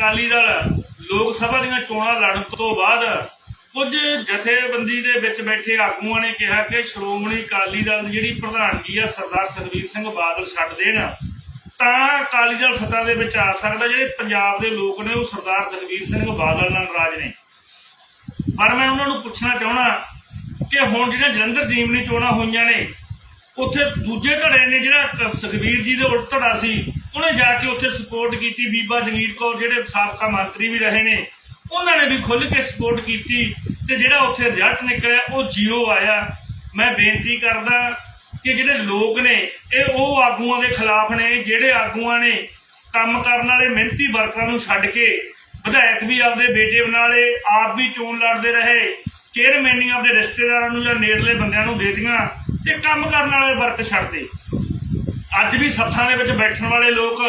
ਅਕਾਲੀ ਦਲ ਲੋਕ ਸਭਾ ਦੀਆਂ ਚੋਣਾਂ ਲੜਨ ਤੋਂ ਬਾਅਦ ਕੁਝ ਜਥੇਬੰਦੀ ਦੇ ਵਿੱਚ ਬੈਠੇ ਆਗੂਆਂ ਨੇ ਕਿਹਾ ਕਿ ਸ਼੍ਰੋਮਣੀ ਅਕਾਲੀ ਦਲ ਦੀ ਜਿਹੜੀ ਪ੍ਰਧਾਨਗੀ ਆ ਸਰਦਾਰ ਸੁਖਬੀਰ ਸਿੰਘ ਬਾਦਲ ਛੱਡ ਦੇਣ, ਤਾਂ ਅਕਾਲੀ ਦਲ ਸੱਤਾ ਦੇ ਵਿੱਚ ਆ ਸਕਦਾ, ਜਿਹੜੇ ਪੰਜਾਬ ਦੇ ਲੋਕ ਨੇ ਉਹ ਸਰਦਾਰ ਸੁਖਬੀਰ ਸਿੰਘ ਬਾਦਲ ਨਾਲ ਨਾਰਾਜ਼ ਨੇ। ਪਰ ਮੈਂ ਉਹਨਾਂ ਨੂੰ ਪੁੱਛਣਾ ਚਾਹਣਾ ਕਿ ਹੁਣ ਜਿਹੜੀਆਂ ਜਲੰਧਰ ਜੀਮਨੀ ਚੋਣਾਂ ਹੋਈਆਂ ਨੇ ਉੱਥੇ ਦੂਜੇ ਧੜੇ ਨੇ ਜਿਹੜਾ ਕ- ਜੀ ਦੇ ਉਲਟ ਧੜਾ ਸੀ, ਉਹਨੇ ਜਾ ਕੇ ਉੱਥੇ ਸਪੋਰਟ ਕੀਤੀ, ਬੀਬਾ ਜਗੀਰ ਕੌਰ ਜਿਹੜੇ ਸਾਬਕਾ ਮੰਤਰੀ ਵੀ ਰਹੇ ਨੇ, ਉਹਨਾਂ ਨੇ ਵੀ ਖੁੱਲ੍ਹ ਕੇ ਸਪੋਰਟ ਕੀਤੀ ਤੇ ਜਿਹੜਾ ਉੱਥੇ ਰਿਜ਼ਲਟ ਨਿਕਲਿਆ, ਉਹ ਜੀਰੋ ਆਇਆ। ਮੈਂ ਬੇਨਤੀ ਕਰਦਾ ਕਿ ਜਿਹੜੇ ਲੋਕ ਨੇ, ਇਹ ਉਹ ਆਗੂਆਂ ਦੇ ਖਿਲਾਫ ਨੇ, ਜਿਹੜੇ ਆਗੂਆਂ ਨੇ ਕੰਮ ਕਰਨ ਵਾਲੇ ਮਿਹਨਤੀ ਵਰਕਰਾਂ ਨੂੰ ਛੱਡ ਕੇ, ਵਿਧਾਇਕ ਵੀ ਆਪਦੇ ਬੇਟੇ ਬਣਾ ਲਏ, ਆਪ ਵੀ ਚੋਣ ਲੜਦੇ ਰਹੇ ਚੇਅਰਮੈਨੀ ਆਪਦੇ ਰਿਸ਼ਤੇਦਾਰਾਂ ਨੂੰ ਜਾਂ ਨੇੜਲੇ ਬੰਦਿਆਂ ਨੂੰ ਦੇਤੀਆਂ ਤੇ ਕੰਮ ਕਰਨ ਵਾਲੇ ਵਰਕ ਛੱਡਦੇ। ਅੱਜ ਵੀ ਸੱਥਾਂ ਦੇ ਵਿੱਚ ਬੈਠਣ ਵਾਲੇ ਲੋਕ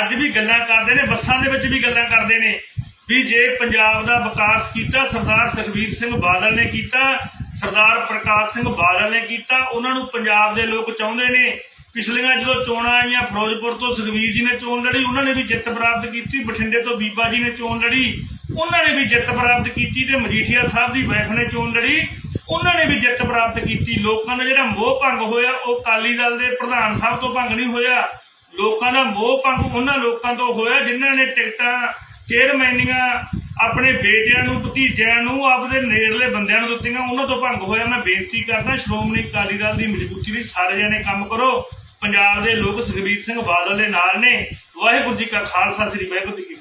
ਅੱਜ ਵੀ ਗੱਲਾਂ ਕਰਦੇ ਨੇ, ਬੱਸਾਂ ਦੇ ਵਿੱਚ ਵੀ ਗੱਲਾਂ ਕਰਦੇ ਨੇ। ਵੀ ਜੇ ਪੰਜਾਬ ਦਾ ਵਿਕਾਸ ਕੀਤਾ, ਸਰਦਾਰ ਸੁਖਬੀਰ ਸਿੰਘ ਬਾਦਲ ਨੇ ਕੀਤਾ, ਸਰਦਾਰ ਪ੍ਰਕਾਸ਼ ਸਿੰਘ ਬਾਦਲ ਨੇ ਕੀਤਾ, ਉਹਨਾਂ ਨੂੰ ਪੰਜਾਬ ਦੇ ਲੋਕ ਚਾਹੁੰਦੇ ਨੇ। ਪਿਛਲੀਆਂ ਜਦੋਂ ਚੋਣਾਂ ਆਈਆਂ, ਫਿਰੋਜ਼ਪੁਰ ਤੋਂ ਸੁਖਬੀਰ ਜੀ ਨੇ ਚੋਣ ਲੜੀ, ਉਹਨਾਂ ਨੇ ਵੀ ਜਿੱਤ ਪ੍ਰਾਪਤ ਕੀਤੀ, ਬਠਿੰਡੇ ਤੋਂ ਬੀਬਾ ਜੀ ਨੇ ਚੋਣ ਲੜੀ। ਉਹਨਾਂ ਨੇ ਵੀ ਜਿੱਤ ਪ੍ਰਾਪਤ ਕੀਤੀ ਤੇ ਮਜੀਠੀਆ ਸਾਹਿਬ ਦੀ ਵਾਈਫ ਨੇ ਚੋਣ ਲੜੀ। ਉਹਨਾਂ ਨੇ ਵੀ ਜਿੱਤ ਪ੍ਰਾਪਤ ਕੀਤੀ। ਲੋਕਾਂ ਦਾ ਜਿਹੜਾ ਮੋਹ ਭੰਗ ਹੋਇਆ, ਉਹ ਅਕਾਲੀ ਦਲ ਦੇ ਪ੍ਰਧਾਨ ਸਾਹਿਬ ਤੋਂ ਭੰਗ ਨਹੀਂ ਹੋਇਆ। ਲੋਕਾਂ ਦਾ ਮੋਹ ਭੰਗ ਉਹਨਾਂ ਲੋਕਾਂ ਤੋਂ ਹੋਇਆ ਜਿਨ੍ਹਾਂ ਨੇ ਟਿਕਟਾਂ ਚੇਅਰਮੈਨੀਆਂ ਆਪਣੇ ਬੇਟਿਆਂ ਨੂੰ, ਭਤੀਜਿਆਂ ਨੂੰ, ਆਪਦੇ ਨੇੜਲੇ ਬੰਦਿਆਂ ਨੂੰ ਦਿੱਤੀਆਂ। ਉਹਨਾਂ ਤੋਂ ਭੰਗ ਹੋਇਆ। ਮੈਂ ਬੇਨਤੀ ਕਰਦਾ, ਸ਼੍ਰੋਮਣੀ ਅਕਾਲੀ ਦਲ ਦੀ ਮਜ਼ਬੂਤੀ ਲਈ ਸਾਰੇ ਜਣੇ ਕੰਮ ਕਰੋ। ਪੰਜਾਬ ਦੇ ਲੋਕ ਸੁਖਬੀਰ ਸਿੰਘ ਬਾਦਲ ਦੇ ਨਾਲ ਨੇ। ਵਾਹਿਗੁਰੂ ਜੀ ਕਾ ਖਾਲਸਾ, ਸ੍ਰੀ ਵਾਹਿਗੁਰੂ ਜੀ ਕੀ